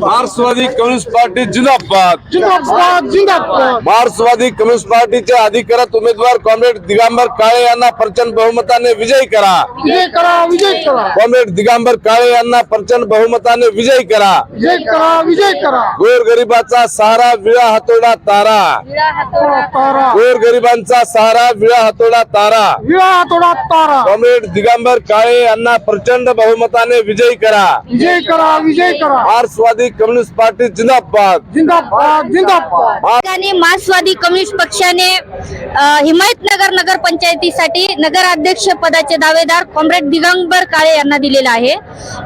मार्क्सवादी communist party जिंदाबाद. जिंदाबाद जिंदाबाद. मार्क्सवादी कम्युनिस्ट पार्टीचे अधिकृत उमेदवार कॉम्रेड दिगंबर काळे यांना प्रचंड बहुमताने विजयी करा. विजय करा विजय करा. कॉम्रेड दिगंबर काळे यांना प्रचंड बहुमताने विजयी करा. विजय करा विजय करा. गोरगरिबाचा सहारा विळा हातोडा तारा. तारा. गोरगरिबांचा सहारा विळा हातोडा तारा. विळा थोडा तारा. कॉम्रेड दिगंबर काळे यांना प्रचंड बहुमताने विजयी करा. विजय करा विजय करा. मार्क्सवादी कम्युनिस्ट पार्टी जिंदाबाद. जिंदाबाद जिंदाबाद. ठिकाणी मार्क्सवादी कम्युनिस्ट पक्षाने हिमायतनगर नगर पंचायतीसाठी नगराध्यक्ष पदाचे दावेदार कॉम्रेड दिगंबर काळे यांना दिलेला आहे.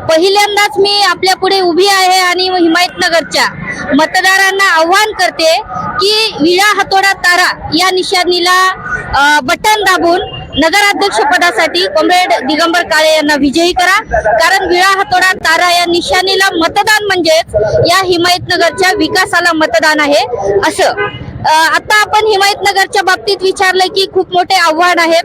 पहिल्यांदाच मी आपल्या पुढे उभी आहे आणि हिमायतनगरच्या मतदारांना आव्हान करते की विळा हातोडा तारा या निशाणीला बटन दाबून नगराध्यक्ष पदासाठी कॉम्रेड दिगंबर काळे यांना विजयी करा. कारण विळा हातोडा तारा या निशाणीला मतदान म्हणजेच या हिमायतनगरच्या विकासाला मतदान आहे असं. आता आपण हिमायतनगरच्या बाबतीत विचारलं की खूप मोठे आव्हान आहे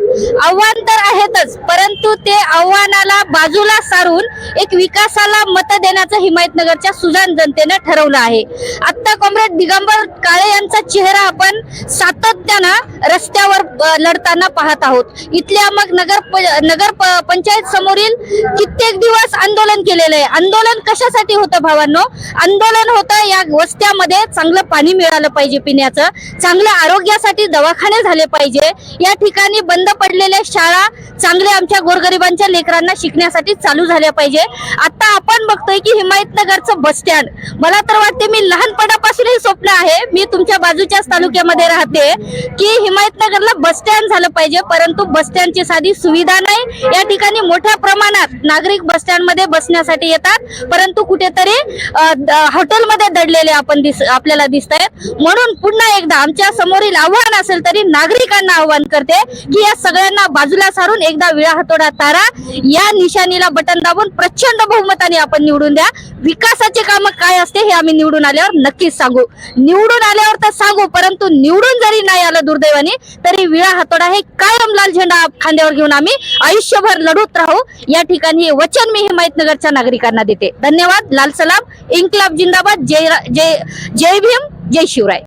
आव्हान तर आहेतच परंतु ते आव्हानाला बाजूला सारून एक विकासाला मत देण्याचं हिमायतनगरच्या सुजान जनतेनं ठरवलं आहे. आता कॉम्रेड दिगंबर काळे यांचा चेहरा आपण सात सातत्यानं रस्त्यावर लढताना पाहत आहोत. इथल्या मग नगर प- नगर प- पंचायत समोरील कित्येक दिवस आंदोलन केलेलं आहे. आंदोलन कशासाठी होतं भावांनो? आंदोलन होतं या वस्त्यामध्ये चांगलं पाणी मिळालं पाहिजे पिण्याचं. चांगल्या आरोग्यासाठी दवाखाने झाले पाहिजे. या ठिकाणी बंद पडलेल्या शाळा चांगल्या आमच्या गोरगरिबांच्या लेकरांना शिकण्यासाठी चालू झाल्या पाहिजे. आता आपण बघतोय की हिमायतनगरचं बस स्टँड. मला तर वाटते मी लहानपणापासून हे स्वप्न आहे. मी तुमच्या बाजूच्याच तालुक्यामध्ये राहते. की हिमायतनगरला बस स्टँड झालं पाहिजे परंतु बस स्टँडची साधी सुविधा नाही. या ठिकाणी मोठ्या प्रमाणात नागरिक बस स्टँडमध्ये बसण्यासाठी येतात परंतु कुठेतरी द- हॉटेलमध्ये दडलेले आपण दिस आपल्याला दिसत आहेत म्हणून पुन्हा एकदा आमच्या समोरील आव्हान असेल तरी नागरिकांना आव्हान करते की या सगळ्यांना बाजूला सारून एकदा विळा हातोडा तारा या निशाणीला बटन दाबून प्रचंड बहुमताने आपण निवडून द्या. विकासाचे काम काय असते हे आम्ही निवडून आल्यावर नक्कीच सांगू. निवडून आल्यावर तर सांगू परंतु निवडून जरी नाही आलं दुर्दैवाने तरी विळा हातोडा हे कायम लाल झेंडा खांद्यावर घेऊन आम्ही आयुष्यभर लढत राहू. या ठिकाणी वचन मी हिमायतनगरच्या नागरिकांना देते. धन्यवाद. लाल सलाम. इन्कलाब जिंदाबाद. जय जय जय भीम. जय शिवराय.